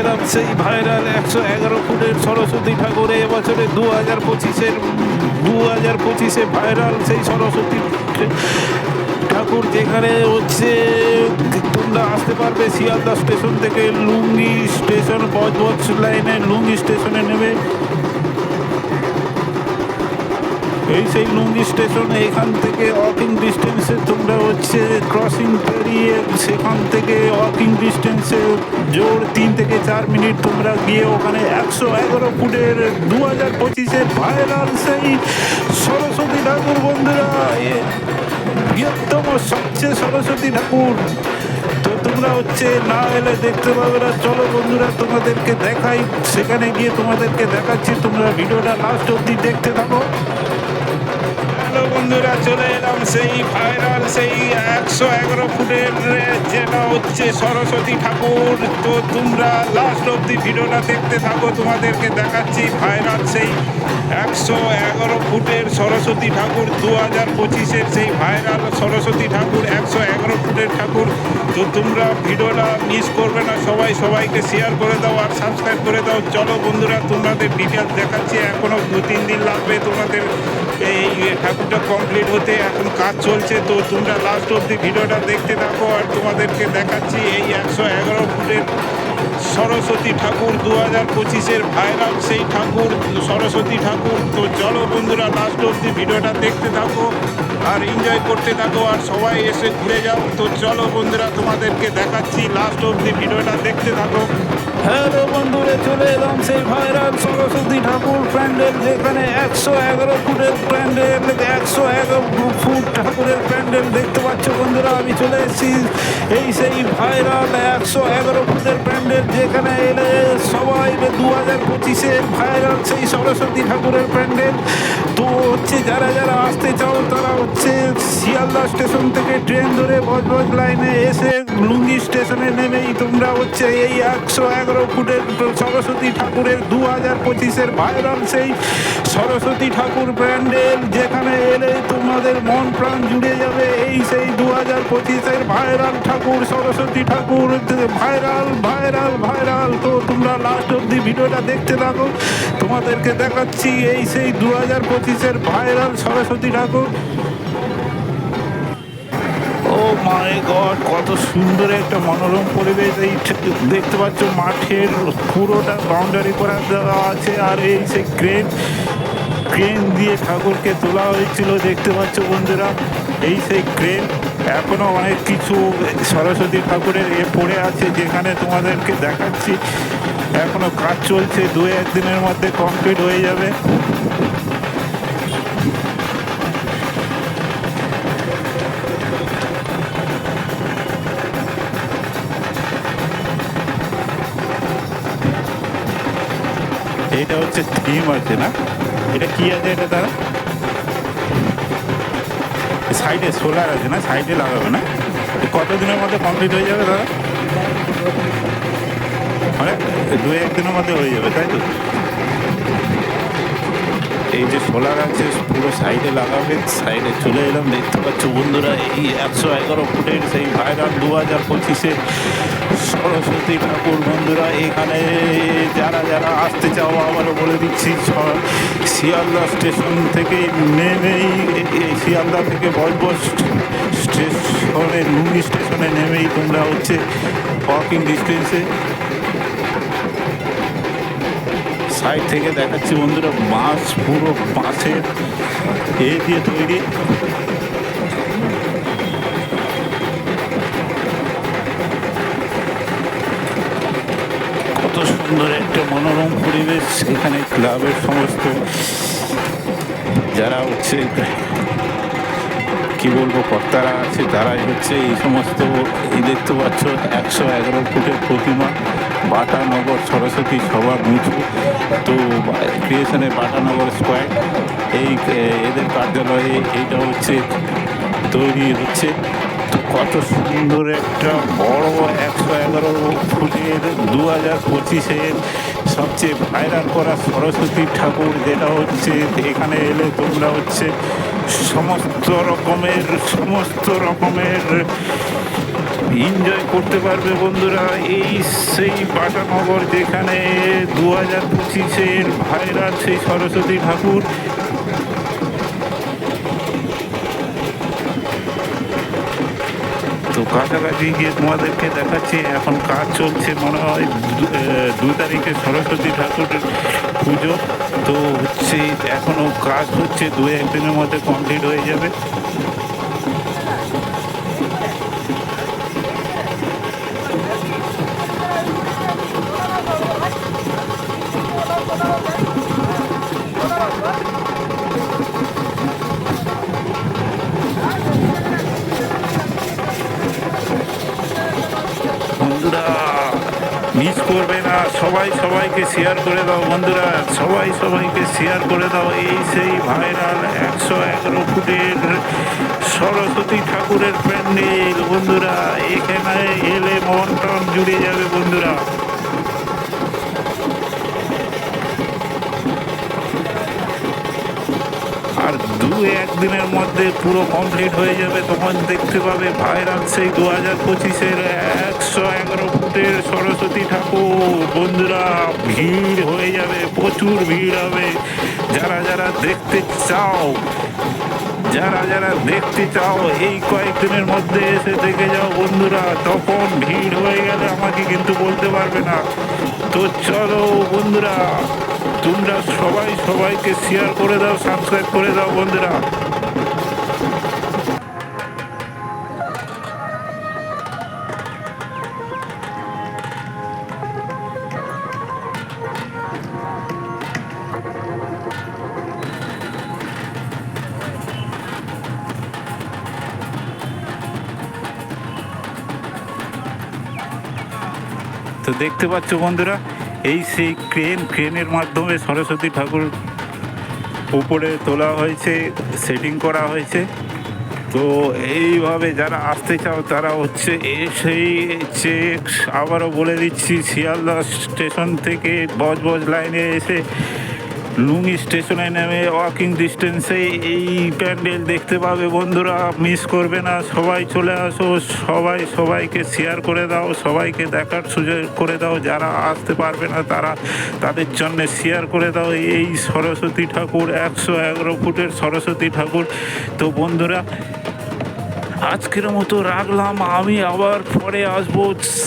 এলাম সেই ভাইরাল একশো এগারো ফুটের সরস্বতী ঠাকুর এবছরে দু হাজার পঁচিশের, দু হাজার পঁচিশে ভাইরাল সেই সরস্বতী ঠাকুর যেখানে হচ্ছে, তোমরা আসতে পারবে শিয়ালদা স্টেশন থেকে লুঙ্গি স্টেশন, বজবজ লাইনে লুঙ্গি স্টেশনে নেবে। এই সেই লুঙ্গি স্টেশন এখান থেকে ওয়াকিং ডিস্টেন্সে তোমরা হচ্ছে ক্রসিং পেরিয়ে সেখান থেকে ওয়াকিং ডিস্টেন্সে জোর তিন থেকে চার মিনিট তোমরা গিয়ে ওখানে একশো এগারো ফুটের দু হাজার পঁচিশের ভাইরাল সেই সরস্বতী ঠাকুর বন্ধুরা বৃহত্তম সবচেয়ে সরস্বতী ঠাকুর। তো তোমরা হচ্ছে না এলে দেখতে পাবে না। চলো বন্ধুরা, তোমাদেরকে দেখাই। সেখানে গিয়ে তোমাদেরকে দেখাচ্ছি। তোমরা ভিডিওটা লাস্ট অবধি দেখতে থাকো। হ্যালো বন্ধুরা, চলে এলাম সেই ভাইরাল সেই একশো এগারো ফুটের যেটা হচ্ছে সরস্বতী ঠাকুর। তো তোমরা লাস্ট অব্দি ভিডিওটা দেখতে থাকো, তোমাদেরকে দেখাচ্ছি ভাইরাল সেই একশো এগারো ফুটের সরস্বতী ঠাকুর। দু হাজার পঁচিশের সেই ভাইরাল সরস্বতী ঠাকুর, একশো এগারো ফুটের ঠাকুর। তো তোমরা ভিডিওটা মিস করবে না। সবাই সবাইকে শেয়ার করে দাও আর সাবস্ক্রাইব করে দাও। চলো বন্ধুরা, তোমাদের ডিটেলস দেখাচ্ছি। এখনও দু, তিন দিন লাগবে তোমাদের এই ঠাকুরটা কমপ্লিট হতে। এখন কাজ চলছে, তো তোমরা লাস্ট অবধি ভিডিওটা দেখতে থাকো আর তোমাদেরকে দেখাচ্ছি এই একশো এগারো ফুটের সরস্বতী ঠাকুর, দু হাজার পঁচিশের ভাইরাল সেই ঠাকুর, সরস্বতী ঠাকুর। তো চলো বন্ধুরা লাস্ট অবধি ভিডিওটা দেখতে থাকো। আর এনজয় করতে থাকো আর সবাই এসে ঘুরে যাও। তো চলো বন্ধুরা, তোমাদেরকে দেখাচ্ছি লাস্ট অবধি ভিডিওটা। দেখতে থাকো। হ্যালো বন্ধুরা, চলে এলাম সেই ভাইরাল সরস্বতী ঠাকুর প্যান্ডেল, যেখানে একশো এগারো ফুটের প্যান্ডেল, একশো এগারো ফুট ঠাকুরের প্যান্ডেল দেখতে পাচ্ছ বন্ধুরা। আমি চলে এসেছি এই সেই ভাইরাল একশো এগারো ফুটের প্যান্ডেল, যেখানে এলে সবাই দু হাজার পঁচিশের ভাইরাল সেই সরস্বতী ঠাকুরের প্যান্ডেল। তো হচ্ছে যারা যারা আসতে চাও, তারা হচ্ছে শিয়ালদা স্টেশন থেকে ট্রেন ধরে বজবজ লাইনে এসে লুঙ্গি স্টেশনে নেমেই তোমরা হচ্ছে এই একশো এগারো ফুটের সরস্বতী ঠাকুরের দু হাজার পঁচিশের ভাইরাল সেই সরস্বতী ঠাকুর প্যান্ডেল যেখানে এলে তোমাদের মন প্রাণ জুড়ে যাবে এই সেই দু হাজার পঁচিশের ভাইরাল ঠাকুর, সরস্বতী ঠাকুর, ভাইরাল ভাইরাল ভাইরাল। তো তোমরা লাস্ট অব্দি ভিডিওটা দেখতে থাকো। তোমাদেরকে দেখাচ্ছি এই সেই দু হাজার পঁচিশের ভাইরাল সরস্বতী ঠাকুর। ও মাই গড, কত সুন্দর একটা মনোরম পরিবেশ। এই দেখতে পাচ্ছ মাঠের পুরোটা বাউন্ডারি করা দেওয়া আছে আর এই সেই ক্রেন ক্রেন দিয়ে ঠাকুরকে তোলা হয়েছিল, দেখতে পাচ্ছ বন্ধুরা? এই সেই ক্রেন, এখনও অনেক কিছু সরস্বতী ঠাকুরের এ পড়ে আছে, যেখানে তোমাদেরকে দেখাচ্ছি। এখনও কাজ চলছে, দু একদিনের মধ্যে কমপ্লিট হয়ে যাবে। এটা হচ্ছে থিম আছে না? এটা কি আছে এটা তারা? সাইডে সোলার আছে না? সাইডে লাগাবে না? কতদিনের মধ্যে কমপ্লিট হয়ে যাবে দাদা মানে দু একদিনের মধ্যে হয়ে যাবে, তাই তো? এই যে সোলার আছে, পুরো সাইডে লাগাবে, সাইডে চলে এলাম। দেখতে পাচ্ছ বন্ধুরা, এই একশো এগারো ফুটের সেই ভাইরাল দু হাজার পঁচিশে সরস্বতী ঠাকুর বন্ধুরা, এখানে যারা যারা আসতে চাও, আবারও বলে দিচ্ছি শিয়ালদা স্টেশন থেকে নেমেই শিয়ালদা থেকে বজবজ স্টেশনে লুঙ্গি স্টেশনে নেমেই তোমরা হচ্ছে ওয়াকিং ডিস্টেন্সে সাইড থেকে দেখাচ্ছি বন্ধুরা বাঁশ পুরো বাঁশের এ দিয়ে তৈরি। মনোরম পরিবেশ এখানে ক্লাবের সমস্ত যারা হচ্ছে, কি বলব, কর্তারা আছে, তারাই হচ্ছে এই সমস্ত, এই দেখতে পাচ্ছ, একশো এগারো ফুটের প্রতিমা বাটানগর সরস্বতী সভা মুঠু তো ক্রিয়েশনের বাটানগর স্কোয়ার এই, এদের কার্যালয়ে এইটা হচ্ছে, তৈরি হচ্ছে। কত সুন্দর একটা বড় একশো এগারো ফুটের দু হাজার পঁচিশের সবচেয়ে ভাইরাল করা সরস্বতী ঠাকুর যেটা হচ্ছে, এখানে এলে তোমরা হচ্ছে সমস্ত রকমের সমস্ত রকমের এনজয় করতে পারবে বন্ধুরা। এই সেই পাটানগর যেখানে দু হাজার পঁচিশের ভাইরাল সেই সরস্বতী ঠাকুর তো কাছাকাছি গিয়ে তোমাদেরকে দেখাচ্ছি, এখন কাজ চলছে মনে হয় দু- তারিখে সরস্বতী ঠাকুরের পুজো। তো হচ্ছে এখনও কাজ হচ্ছে দু একদিনের মধ্যে কমপ্লিট হয়ে যাবে। সবাই সবাইকে শেয়ার করে দাও বন্ধুরা। সবাই সবাইকে শেয়ার করে দাও। এই সেই ভাইরাল একশো এগারো ফুটের সরস্বতী ঠাকুরের প্যান্ডেল। বন্ধুরা, এখানে এলে মন টন জুড়ে যাবে বন্ধুরা। আর দু একদিনের মধ্যে পুরো কমপ্লিট হয়ে যাবে। তখন দেখতে পাবে ভাইরাল সেই দু হাজার পঁচিশের একশো এগারো ফুটের সরস্বতী ঠাকুর। বন্ধুরা, ভিড় হয়ে যাবে, প্রচুর ভিড় হবে। যারা যারা দেখতে চাও, যারা যারা দেখতে চাও, এই কয়েকদিনের মধ্যে এসে দেখে যাও বন্ধুরা, তখন ভিড় হয়ে গেলে আমাকে কিন্তু বলতে পারবে না। তো চলো বন্ধুরা তোমরা সবাই সবাইকে শেয়ার করে দাও সাবস্ক্রাইব করে দাও বন্ধুরা। তো দেখতে পাচ্ছ বন্ধুরা এই সেই ক্রেন, ক্রেনের মাধ্যমে সরস্বতী ঠাকুর উপরে তোলা হয়েছে সেটিং করা হয়েছে। তো এইভাবে যারা আসতে চাও, তারা হচ্ছে এসেই যে আবারও বলে দিচ্ছি, শিয়ালদা স্টেশন থেকে বজ বজ লাইনে এসে লুঙ্গি স্টেশনে নেমে ওয়াকিং ডিস্টেন্সে এই প্যান্ডেল দেখতে পাবে বন্ধুরা। মিস করবে না, সবাই চলে আসো, সবাই সবাইকে শেয়ার করে দাও, সবাইকে দেখার সুযোগ করে দাও, যারা আসতে পারবে না তারা তাদের জন্য শেয়ার করে দাও। এই সরস্বতী ঠাকুর, একশো এগারো ফুটের সরস্বতী ঠাকুর। তো বন্ধুরা আজকের মতো রাখলাম। আমি আবার পরে আসব।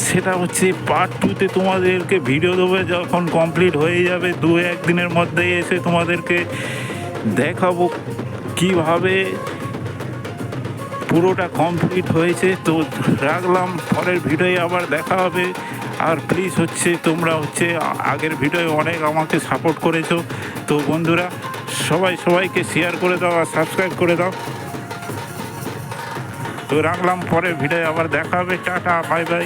সেটা হচ্ছে পার্ট টুতে তোমাদেরকে ভিডিও দেবো। যখন কমপ্লিট হয়ে যাবে, দু একদিনের মধ্যে এসে তোমাদেরকে দেখাবো কীভাবে পুরোটা কমপ্লিট হয়েছে। তো রাখলাম। পরের ভিডিওয়ে আবার দেখা হবে। আর প্লিজ হচ্ছে, তোমরা হচ্ছে, আগের ভিডিওয়ে অনেক আমাকে সাপোর্ট করেছ। তো বন্ধুরা, সবাই সবাইকে শেয়ার করে দাও আর সাবস্ক্রাইব করে দাও। তো রাখলাম পরে ভিড়ে আবার দেখা হবে। Tata bye bye.